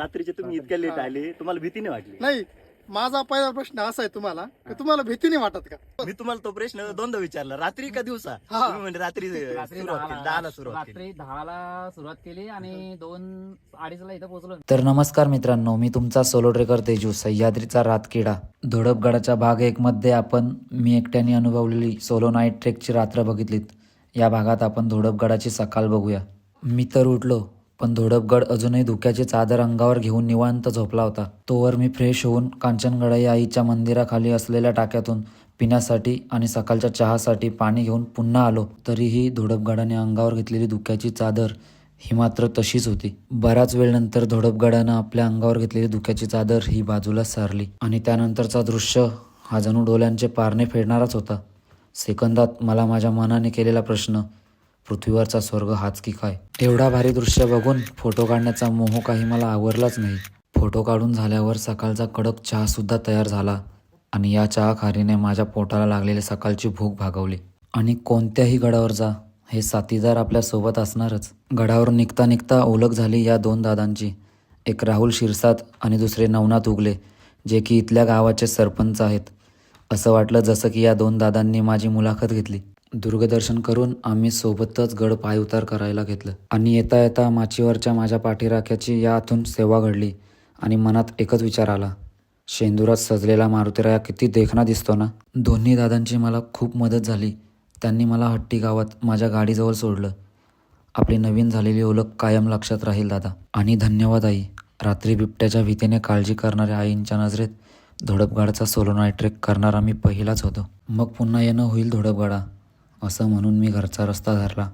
रात्रीचे तुम्ही इतक्या लेट आले तुम्हाला भीती नाही वाटली? नाही माझा पहिला प्रश्न असा आहे तुम्हाला की तुम्हाला भीती नाही वाटत का? मी तुम्हाला तो प्रश्न दोनदा विचारला रात्री का दिवसा? हा. तुम्ही म्हणजे रात्री रात्री सुरुवात केली दहाला सुरुवात केली. रात्री दहाला सुरुवात केली आणि दोन अडीचला इथं पोहोचलो. तर नमस्कार मित्रांनो मी तुमचा सोलो ट्रेकर तेजू सह्याद्रीचा रातकिडा. धोडपगडाच्या भाग एक मध्ये आपण मी एकट्याने अनुभवलेली सोलो नाईट ट्रेकची रात्र बघितलीत. या भागात आपण धोडपगडाची सकाळ बघूया. मी तर उठलो पण धोडपगड अजूनही धुक्याची चादर अंगावर घेऊन निवांत झोपला होता. तोवर मी फ्रेश होऊन कांचनगडाई आईच्या मंदिराखाली असलेल्या टाक्यातून पिण्यासाठी आणि सकाळच्या चहासाठी पाणी घेऊन पुन्हा आलो. तरीही धोडपगडाने अंगावर घेतलेली धुक्याची चादर ही मात्र तशीच होती. बराच वेळनंतर धोडपगडानं आपल्या अंगावर घेतलेली धुक्याची चादर ही बाजूला सारली आणि त्यानंतरचा दृश्य हा जणू डोल्यांचे पारणे फेडणाराच होता. सेकंदात मला माझ्या मनाने केलेला प्रश्न पृथ्वीवरचा स्वर्ग हाच की काय? एवढा भारी दृश्य बघून फोटो काढण्याचा मोह काही मला आवरलाच नाही. फोटो काढून झाल्यावर सकाळचा कडक चहासुद्धा तयार झाला आणि या चहा खारीने माझ्या पोटाला लागलेली सकाळची भूक भागवली. आणि कोणत्याही गडावर जा हे साथीदार आपल्यासोबत असणारच. गडावर निघता निघता ओळख झाली या दोन दादांची. एक राहुल शिरसात आणि दुसरे नवनाथ उगले जे की इथल्या गावाचे सरपंच आहेत. असं वाटलं जसं की या दोन दादांनी माझी मुलाखत घेतली. दुर्गदर्शन करून आम्ही सोबतच गड पायउतार करायला घेतलं. आणि येता येता माचीवरच्या माझ्या पाठीराख्याची या आतून सेवा घडली आणि मनात एकच विचार आला. शेंदुरात सजलेला मारुतीराया किती देखणा दिसतो ना? दोन्ही दादांची मला खूप मदत झाली. त्यांनी मला हट्टी गावात माझ्या गाडीजवळ सोडलं. आपली नवीन झालेली ओळख कायम लक्षात राहील दादा. आणि धन्यवाद आई. रात्री बिबट्याच्या भीतीने काळजी करणाऱ्या आईंच्या नजरेत धोडपगाडचा सोलो ट्रेक करणारा मी पहिलाच होतो. मग पुन्हा येणं होईल धोडपगाडा. असं म्हणून मी घरचा रस्ता धरला.